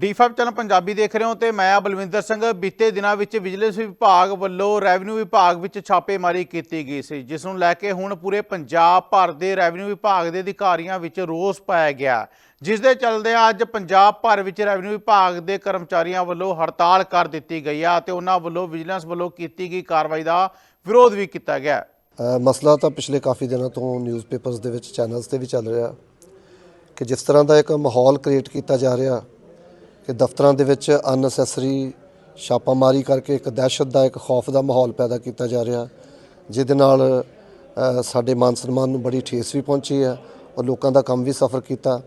D5 channel Punjabi ਦੇਖ ਰਹੇ ਹੋ ਤੇ ਮੈਂ ਬਲਵਿੰਦਰ ਸਿੰਘ। ਬੀਤੇ ਦਿਨਾਂ ਵਿੱਚ ਵਿਜੀਲੈਂਸ ਵਿਭਾਗ ਵੱਲੋਂ ਰੈਵਨਿਊ ਵਿਭਾਗ ਵਿੱਚ ਛਾਪੇਮਾਰੀ ਕੀਤੀ ਗਈ ਸੀ, ਜਿਸ ਨੂੰ ਲੈ ਕੇ ਹੁਣ ਪੂਰੇ ਪੰਜਾਬ ਭਰ ਦੇ ਰੈਵਨਿਊ ਵਿਭਾਗ ਦੇ ਅਧਿਕਾਰੀਆਂ ਵਿੱਚ ਰੋਸ ਪਾਇਆ ਗਿਆ। ਜਿਸ ਦੇ ਚੱਲਦਿਆਂ ਅੱਜ ਪੰਜਾਬ ਭਰ ਵਿੱਚ ਰੈਵਨਿਊ ਵਿਭਾਗ ਦੇ ਕਰਮਚਾਰੀਆਂ ਵੱਲੋਂ ਹੜਤਾਲ ਕਰ ਦਿੱਤੀ ਗਈ ਆ ਤੇ ਉਹਨਾਂ ਵੱਲੋਂ ਵਿਜੀਲੈਂਸ ਵੱਲੋਂ ਕੀਤੀ ਗਈ ਕਾਰਵਾਈ ਦਾ ਵਿਰੋਧ ਵੀ ਕੀਤਾ ਗਿਆ। ਮਸਲਾ ਤਾਂ ਪਿਛਲੇ ਕਾਫੀ ਦਿਨਾਂ ਤੋਂ ਨਿਊਜ਼ਪੇਪਰਸ ਦੇ ਵਿੱਚ, ਚੈਨਲਸ ਤੇ ਵੀ ਚੱਲ ਰਿਹਾ ਕਿ ਜਿਸ ਤਰ੍ਹਾਂ ਦਾ ਇੱਕ ਮਾਹੌਲ ਕ੍ਰੀਏਟ ਕੀਤਾ ਜਾ ਰਿਹਾ ਕਿ ਦਫ਼ਤਰਾਂ ਦੇ ਵਿੱਚ ਅਨਨੈਸੈਸਰੀ ਛਾਪਾਮਾਰੀ ਕਰਕੇ ਇੱਕ ਦਹਿਸ਼ਤ ਦਾ, ਇੱਕ ਖੌਫ ਦਾ ਮਾਹੌਲ ਪੈਦਾ ਕੀਤਾ ਜਾ ਰਿਹਾ। ਜਿਹਦੇ ਨਾਲ ਸਾਡੇ ਮਾਨ ਸਨਮਾਨ ਨੂੰ ਬੜੀ ਠੇਸ ਵੀ ਪਹੁੰਚੀ ਹੈ ਔਰ ਲੋਕਾਂ ਦਾ ਕੰਮ ਵੀ ਸਫਰ ਕੀਤਾ।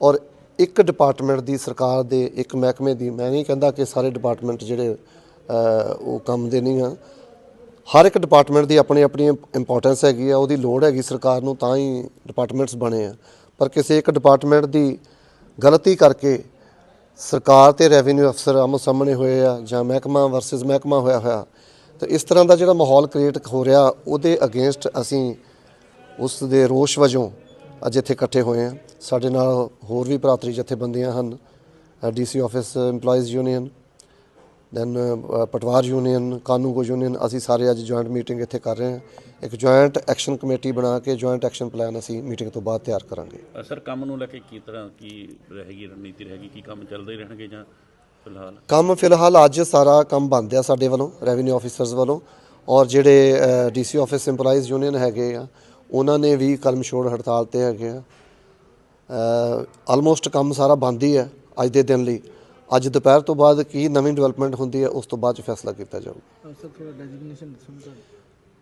ਔਰ ਇੱਕ ਡਿਪਾਰਟਮੈਂਟ ਦੀ ਸਰਕਾਰ ਦੇ, ਇੱਕ ਮਹਿਕਮੇ ਦੀ, ਮੈਂ ਨਹੀਂ ਕਹਿੰਦਾ ਕਿ ਸਾਰੇ ਡਿਪਾਰਟਮੈਂਟ ਜਿਹੜੇ ਉਹ ਕੰਮ ਦੇ ਨਹੀਂ ਆ ਹਰ ਇੱਕ ਡਿਪਾਰਟਮੈਂਟ ਦੀ ਆਪਣੀ ਆਪਣੀ ਇੰਪੋਰਟੈਂਸ ਹੈਗੀ ਆ, ਉਹਦੀ ਲੋੜ ਹੈਗੀ ਸਰਕਾਰ ਨੂੰ, ਤਾਂ ਹੀ ਡਿਪਾਰਟਮੈਂਟਸ ਬਣੇ ਆ। ਪਰ ਕਿਸੇ ਇੱਕ ਡਿਪਾਰਟਮੈਂਟ ਦੀ ਗਲਤੀ ਕਰਕੇ ਸਰਕਾਰ ਤੇ ਰੈਵਨਿਊ ਅਫਸਰ ਆਮੋ ਸਾਹਮਣੇ ਹੋਏ ਆ ਜਾਂ ਮਹਿਕਮਾ ਵਰਸਸ ਮਹਿਕਮਾ ਹੋਇਆ ਹੋਇਆ, ਤਾਂ ਇਸ ਤਰ੍ਹਾਂ ਦਾ ਜਿਹੜਾ ਮਾਹੌਲ ਕ੍ਰੀਏਟ ਹੋ ਰਿਹਾ, ਉਹਦੇ ਅਗੇਂਸਟ ਅਸੀਂ ਉਸ ਦੇ ਰੋਸ਼ ਵਜੋਂ ਅੱਜ ਇੱਥੇ ਇਕੱਠੇ ਹੋਏ ਆ ਸਾਡੇ ਨਾਲ ਹੋਰ ਵੀ ਭਰਾਤਰੀ ਜਥੇਬੰਦੀਆਂ ਹਨ DC office EMPLOYEES union then ਪਟਵਾਰ ਯੂਨੀਅਨ ਕਾਨੂੰਗੋ ਯੂਨੀਅਨ ਅਸੀਂ ਸਾਰੇ ਅੱਜ ਜੁਆਇੰਟ ਮੀਟਿੰਗ ਇੱਥੇ ਕਰ ਰਹੇ ਹਾਂ। ਇੱਕ ਜੁਆਇੰਟ ਐਕਸ਼ਨ ਕਮੇਟੀ ਬਣਾ ਕੇ ਜੁਆਇੰਟ ਐਕਸ਼ਨ ਪਲਾਨ ਅਸੀਂ ਮੀਟਿੰਗ ਤੋਂ ਬਾਅਦ ਤਿਆਰ ਕਰਾਂਗੇ। ਅ, ਸਰ ਕੰਮ ਨੂੰ ਲੈ ਕੇ ਕੀ ਤਰ੍ਹਾਂ ਕੀ ਰਹੇਗੀ ਰਣਨੀਤੀ ਰਹੇਗੀ? ਕੀ ਕੰਮ ਚੱਲਦੇ ਹੀ ਰਹਿਣਗੇ ਜਾਂ ਫਿਲਹਾਲ? ਕੰਮ ਫਿਲਹਾਲ ਅੱਜ ਸਾਰਾ ਕੰਮ ਬੰਦ ਆ ਸਾਡੇ ਵੱਲੋਂ ਰੈਵਨਿਊ ਆਫੀਸਰਸ ਵੱਲੋਂ। ਔਰ ਜਿਹੜੇ ਡੀਸੀ ਆਫਿਸ EMPLOYEES ਯੂਨੀਅਨ ਹੈਗੇ ਆ ਉਹਨਾਂ ਨੇ ਵੀ ਕਲਮ ਛੋੜ ਹੜਤਾਲ ਤੇ ਹੈਗੇ ਆ। ਆਲਮੋਸਟ ਕੰਮ ਸਾਰਾ ਬੰਦ ਹੀ ਹੈ ਅੱਜ ਦੇ ਦਿਨ ਲਈ। ਅੱਜ ਦੁਪਹਿਰ ਤੋਂ ਬਾਅਦ ਕੀ ਨਵੀਂ ਡਿਵੈਲਪਮੈਂਟ ਹੁੰਦੀ ਹੈ ਉਸ ਤੋਂ ਬਾਅਦ 'ਚ ਫੈਸਲਾ ਕੀਤਾ ਜਾਊਗਾ। ਸਰ ਥੋੜਾ ਡੈਜ਼ਿਗਨੇਸ਼ਨ ਦੱਸੋ ਨਾ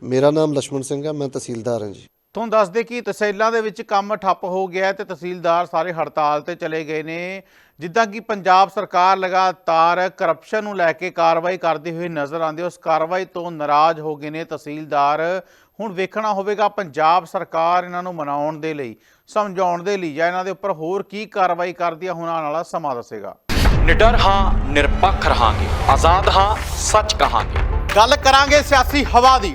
ਮੇਰਾ ਨਾਮ ਲక్ష్మణ ਸਿੰਘ ਹੈ ਮੈਂ ਤਹਿਸੀਲਦਾਰ ਹਾਂ ਜੀ। ਤੁਹਾਨੂੰ ਦੱਸਦੇ ਕਿ ਤਹਿਸੀਲਾਂ ਦੇ ਵਿੱਚ ਕੰਮ ਠੱਪ ਹੋ ਗਿਆ ਤੇ ਤਹਿਸੀਲਦਾਰ ਸਾਰੇ ਹੜਤਾਲ ਤੇ ਚਲੇ ਗਏ ਨੇ। ਜਿੱਦਾਂ ਕਿ ਪੰਜਾਬ ਸਰਕਾਰ ਲਗਾਤਾਰ ਕਰਪਸ਼ਨ ਨੂੰ ਲੈ ਕੇ ਕਾਰਵਾਈ ਕਰਦੀ ਹੋਈ ਨਜ਼ਰ ਆਉਂਦੀ ਉਸ ਕਾਰਵਾਈ ਤੋਂ ਨਾਰਾਜ਼ ਹੋ ਗਏ ਨੇ ਤਹਿਸੀਲਦਾਰ। ਹੁਣ ਵੇਖਣਾ ਹੋਵੇਗਾ ਪੰਜਾਬ ਸਰਕਾਰ ਇਹਨਾਂ ਨੂੰ ਮਨਾਉਣ ਦੇ ਲਈ ਸਮਝਾਉਣ ਦੇ ਲਈ ਜਾਂ ਇਹਨਾਂ ਦੇ ਉੱਪਰ ਹੋਰ ਕੀ ਕਾਰਵਾਈ ਕਰਦੀ ਹੈ ਹੁਣ ਆਉਣ ਵਾਲਾ ਸਮਾਂ ਦੱਸੇਗਾ। ਨਿਡਰ ਹਾਂ ਨਿਰਪੱਖ ਰਹਾਂਗੇ ਆਜ਼ਾਦ ਹਾਂ ਸੱਚ ਕਹਾਂਗੇ। ਗੱਲ ਕਰਾਂਗੇ ਸਿਆਸੀ ਹਵਾ ਦੀ।